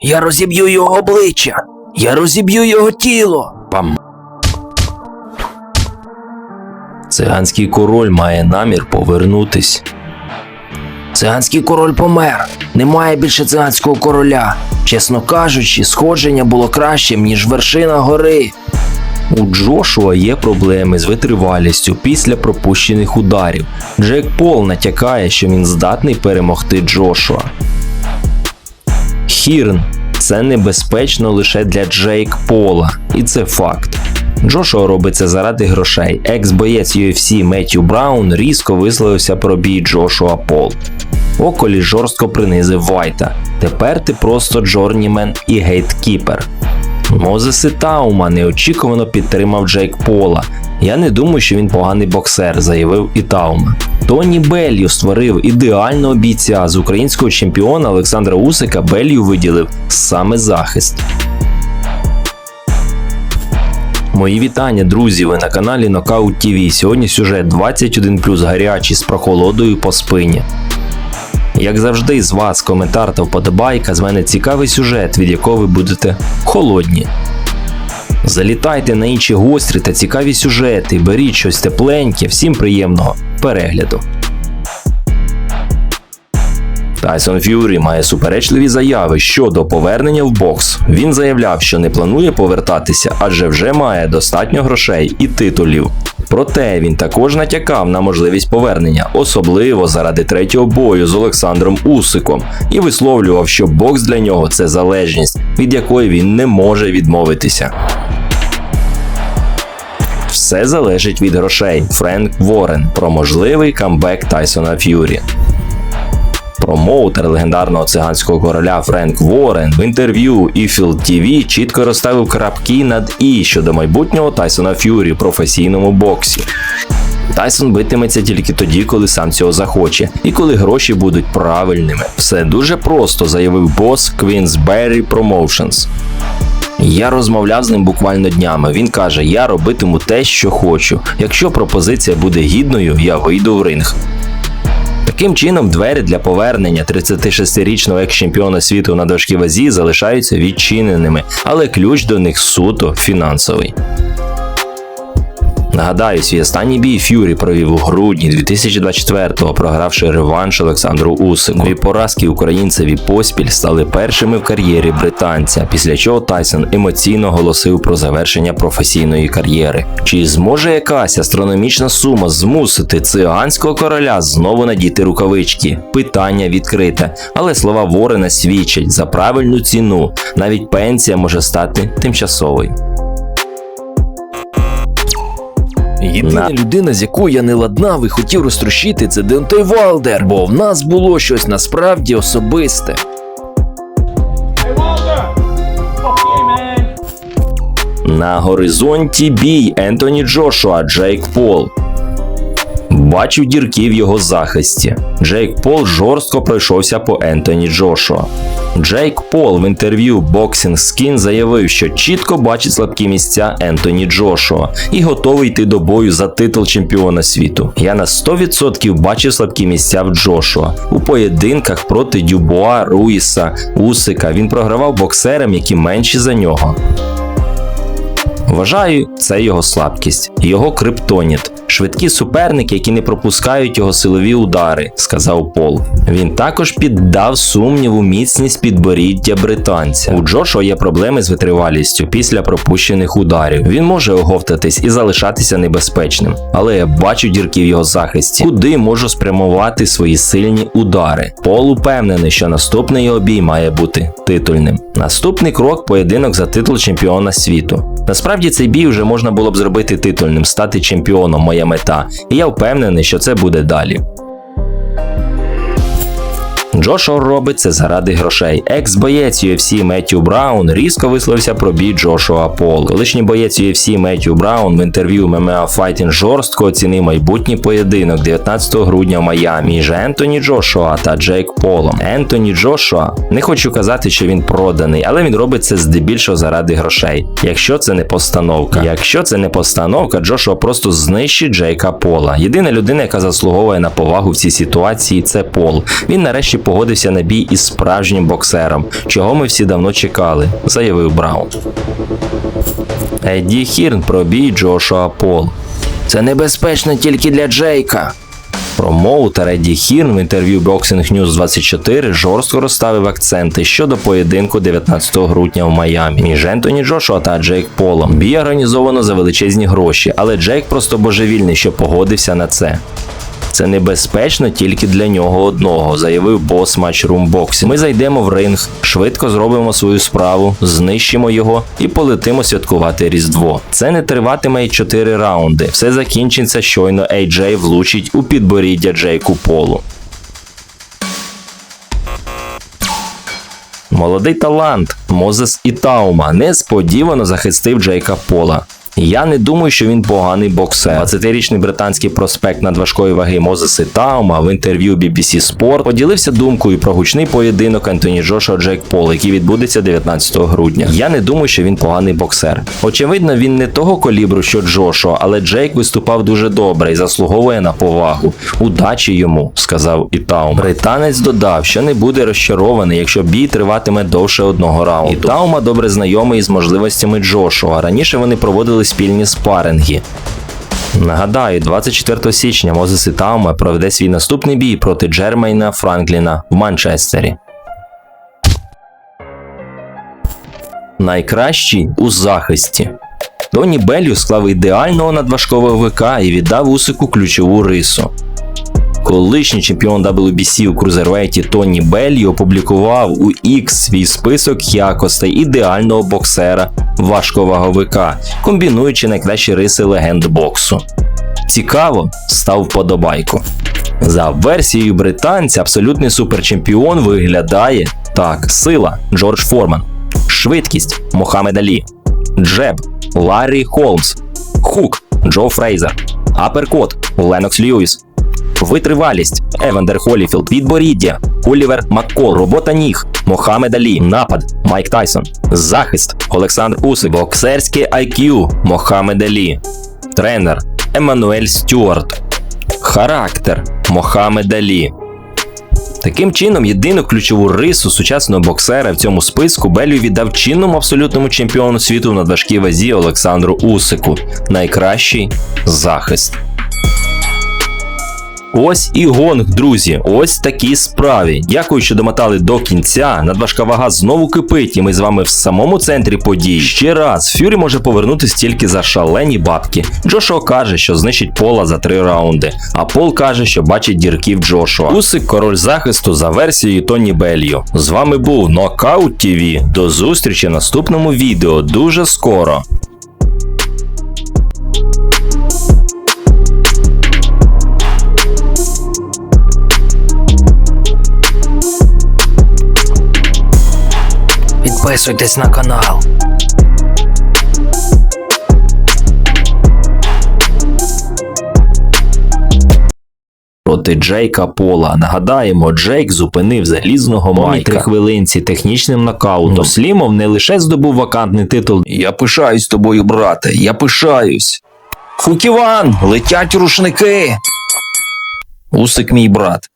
Я розіб'ю його обличчя. Я розіб'ю його тіло. Пам. Циганський король має намір повернутись. Циганський король помер. Немає більше циганського короля. Чесно кажучи, сходження було кращим, ніж вершина гори. У Джошуа є проблеми з витривалістю після пропущених ударів. Джек Пол натякає, що він здатний перемогти Джошуа. Хірн це небезпечно лише для Джейк Пола, і це факт. Джошуа робить це заради грошей. Екс-боєць UFC Меттю Браун різко висловився про бій Джошуа Пол. Околі жорстко принизив Вайта. Тепер ти просто джорнімен і гейткіпер. Мозес Ітаума неочікувано підтримав Джейк Пола. Я не думаю, що він поганий боксер, заявив Ітаума. Тоні Беллю створив ідеального бійця з українського чемпіона Олександра Усика. Беллю виділив саме захист. Мої вітання, друзі! Ви на каналі Knockout TV. Сьогодні сюжет 21 гарячий з прохолодою по спині. Як завжди, з вас коментар та вподобайка, з мене цікавий сюжет, від якого ви будете холодні. Залітайте на інші гострі та цікаві сюжети, беріть щось тепленьке, всім приємного перегляду. Тайсон Ф'юрі має суперечливі заяви щодо повернення в бокс. Він заявляв, що не планує повертатися, адже вже має достатньо грошей і титулів. Проте він також натякав на можливість повернення, особливо заради третього бою з Олександром Усиком, і висловлював, що бокс для нього це залежність, від якої він не може відмовитися. Все залежить від грошей. Френк Ворен про можливий камбек Тайсона Ф'юрі. Промоутер легендарного циганського короля Френк Ворен в інтерв'ю Іфіл TV чітко розставив крапки над і щодо майбутнього Тайсона Ф'юрі в професійному боксі. Тайсон битиметься тільки тоді, коли сам цього захоче, і коли гроші будуть правильними. Все дуже просто, заявив бос Queensberry Promotions. Я розмовляв з ним буквально днями. Він каже: Я робитиму те, що хочу. Якщо пропозиція буде гідною, я вийду в ринг. Таким чином, двері для повернення 36-річного екс-чемпіона світу на дошківазі залишаються відчиненими, але ключ до них суто фінансовий. Нагадаю, свій останній бій Ф'юрі провів у грудні 2024-го, програвши реванш Олександру Усику. Дві поразки українцеві поспіль стали першими в кар'єрі британця, після чого Тайсон емоційно голосив про завершення професійної кар'єри. Чи зможе якась астрономічна сума змусити циганського короля знову надіти рукавички? Питання відкрите, але слова Ворена свідчать за правильну ціну. Навіть пенсія може стати тимчасовою. Єдина людина, з якою я не ладнав і хотів розтрощити, це Деонтей Валдер, бо в нас було щось насправді особисте. На горизонті бій Ентоні Джошуа Джейк Пол. Бачив дірки в його захисті. Джейк Пол жорстко пройшовся по Ентоні Джошуа. Джейк Пол в інтерв'ю Boxing Skin заявив, що чітко бачить слабкі місця Ентоні Джошуа і готовий йти до бою за титул чемпіона світу. Я на 100% бачив слабкі місця в Джошуа. У поєдинках проти Дюбуа, Руїса, Усика він програвав боксерам, які менші за нього. Вважаю, це його слабкість, його криптоніт. Швидкі суперники, які не пропускають його силові удари, сказав Пол. Він також піддав сумніву міцність підборіддя британця. У Джошуа є проблеми з витривалістю після пропущених ударів. Він може оговтатись і залишатися небезпечним, але я бачу дірки в його захисті, куди можу спрямувати свої сильні удари. Пол упевнений, що наступний його бій має бути титульним. Наступний крок поєдинок за титул чемпіона світу. Насправді цей бій вже можна було б зробити титульним, стати чемпіоном, моя мета, і я впевнений, що це буде далі. Джошуа робить це заради грошей. Екс-боєць UFC Меттью Браун різко висловився про бій Джошуа Пол. Колишній боєць UFC Меттью Браун в інтерв'ю MMA Fighting жорстко оцінив майбутній поєдинок 19 грудня в Майамі між Ентоні Джошуа та Джейк Полом. Ентоні Джошуа не хочу казати, що він проданий, але він робить це здебільшого заради грошей. Якщо це не постановка, якщо це не постановка, Джошуа просто знищить Джейка Пола. Єдина людина, яка заслуговує на повагу в цій ситуації, це Пол. Він нарешті нарешті погодився на бій із справжнім боксером, чого ми всі давно чекали, заявив Браун. Едді Хірн про бій Джошуа Пол. Це небезпечно тільки для Джейка. Промоутер Едді Хірн в інтерв'ю Boxing News 24 жорстко розставив акценти щодо поєдинку 19 грудня в Майамі між Ентоні Джошуа та Джейк Полом. Бій організовано за величезні гроші, але Джейк просто божевільний, що погодився на це. Це небезпечно тільки для нього одного, заявив бос Matchroom Boxing. Ми зайдемо в ринг, швидко зробимо свою справу, знищимо його і полетимо святкувати Різдво. Це не триватиме й 4 раунди. Все закінчиться, щойно AJ влучить у підборіддя Джейку Полу. Молодий талант Мозес Ітаума несподівано захистив Джейка Пола. Я не думаю, що він поганий боксер. 20-річний британський проспект надважкої ваги Мозес Ітаума в інтерв'ю BBC Sport поділився думкою про гучний поєдинок Ентоні Джошуа Джейк Пол, який відбудеться 19 грудня. Я не думаю, що він поганий боксер. Очевидно, він не того калібру, що Джошуа, але Джейк виступав дуже добре і заслуговує на повагу. Удачі йому, сказав Ітаум. Британець додав, що не буде розчарований, якщо бій триватиме довше одного раунду. Ітаума добре знайомий із можливостями Джошуа. Раніше вони проводили спільні спаринги. Нагадаю, 24 січня Мозес Ітаума проведе свій наступний бій проти Джермейна Франкліна в Манчестері. Найкращий у захисті. Доні Беллю склав ідеального надважкового ВК і віддав Усику ключову рису. Колишній чемпіон WBC у крузервейті Тоні Беллі опублікував у X свій список якостей ідеального боксера важковаговика, комбінуючи найкращі риси легенд боксу. Цікаво, став вподобайку. За версією британця, абсолютний суперчемпіон виглядає так: сила Джордж Форман, швидкість Мохамед Алі, джеб Ларрі Холмс, хук Джо Фрейзер, аперкот Ленокс Льюіс, витривалість. Евандер Холіфілд, підборіддя. Олівер Маккол, робота ніг. Мохамед Алі, напад. Майк Тайсон, захист. Олександр Усик, боксерське IQ Мохамед Алі, тренер Еммануель Стюарт, характер Мохамед Алі. Таким чином, єдину ключову рису сучасного боксера в цьому списку Беллю віддав чинному абсолютному чемпіону світу в надважкій вазі Олександру Усику. Найкращий захист. Ось і гонг, друзі. Ось такі справі. Дякую, що домотали до кінця. Надважка вага знову кипить, і ми з вами в самому центрі подій. Ще раз, Фюрі може повернутися тільки за шалені бабки. Джошуа каже, що знищить пола за три раунди. А Пол каже, що бачить дірки в Джошуа. Усик король захисту за версією Тоні Беллью. З вами був Нокаут ТВ. До зустрічі в наступному відео дуже скоро. Підписуйтесь на канал. Проти Джейка Пола. Нагадаємо, Джейк зупинив залізного майка. три хвилинці технічним нокаутом. Слімов не лише здобув вакантний титул. Я пишаюсь тобою, брате, я пишаюсь. Фуківан! Летять рушники! Усик мій брат.